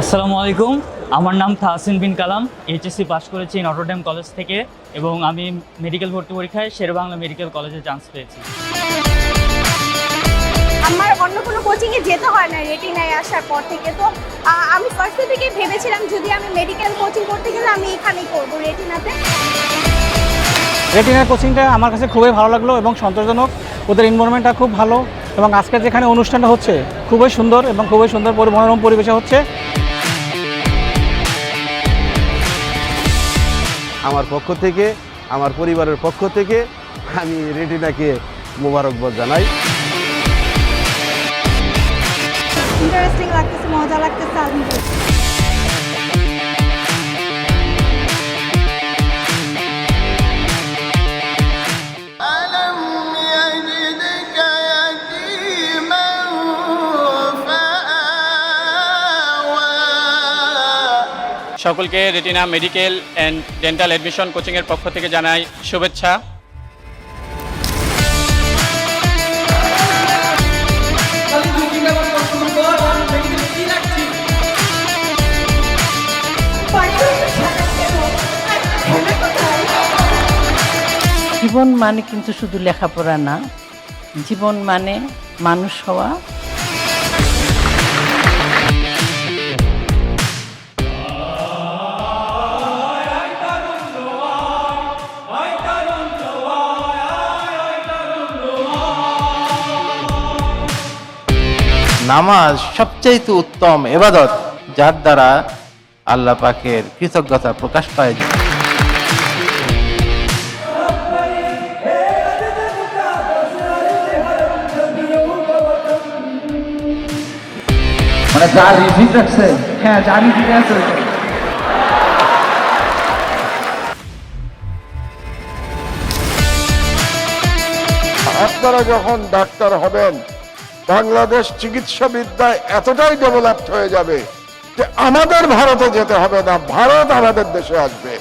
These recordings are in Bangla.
আসসালামু আলাইকুম। আমার নাম তাহসিন বিন কালাম। এইচএসসি পাশ করেছি নটরডেম কলেজ থেকে এবং আমি মেডিকেল ভর্তি পরীক্ষায় শেরবাংলা মেডিকেল কলেজে চান্স পেয়েছি। আমার অন্য কোনো কোচিংয়ে যেতে হয় না রেটিনায় আসার পর থেকে। তো আমি ফার্স্ট থেকে ভেবেছিলাম যদি আমি মেডিকেল কোচিং করতে গেলে আমি এখানেই করব রেটিনাতে। রেটিনার কোচিংটা আমার কাছে খুবই ভালো লাগল এবং সন্তোষজনক। ওদের এনভারনমেন্টটা খুব ভালো এবং আজকে যেখানে অনুষ্ঠানটা হচ্ছে খুবই সুন্দর এবং খুবই সুন্দর পরি- মনোরম পরিবেশে হচ্ছে। আমার পক্ষ থেকে, আমার পরিবারের পক্ষ থেকে আমি রেটিনাকে মোবারকবাদ জানাই। ইন্টারেস্টিং লাগতেছে, মজা লাগতেছে। সকলকে retina medical and dental admission কোচিংয়ের পক্ষ থেকে জানাই শুভেচ্ছা। জীবন মানে কিন্তু শুধু লেখাপড়া না, জীবন মানে মানুষ হওয়া নামাজ সবচাইতে উত্তম এবাদত যার দ্বারা আল্লাহ পাকের কৃতজ্ঞতা প্রকাশ পায়। মানে যা রিভিউ রাখছে। হ্যাঁ যা রিভিউ আছে আপনারা যখন ডাক্তার হবেন বাংলাদেশ চিকিৎসা বিদ্যায় এতটাই ডেভেলপড হয়ে যাবে যে আমাদের ভারতে যেতে হবে না ভারত আমাদের দেশে আসবে।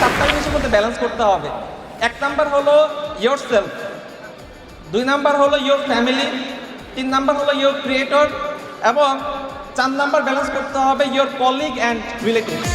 চারটা জিনিসের মধ্যে ব্যালেন্স করতে হবে। এক নাম্বার হলো ইয়োর সেলফ দুই নাম্বার হলো ইয়োর ফ্যামিলি তিন নাম্বার হলো ইয়োর ক্রিয়েটর এবং চার নাম্বার ব্যালেন্স করতে হবে ইয়োর কলিগ অ্যান্ড রিলেটিভস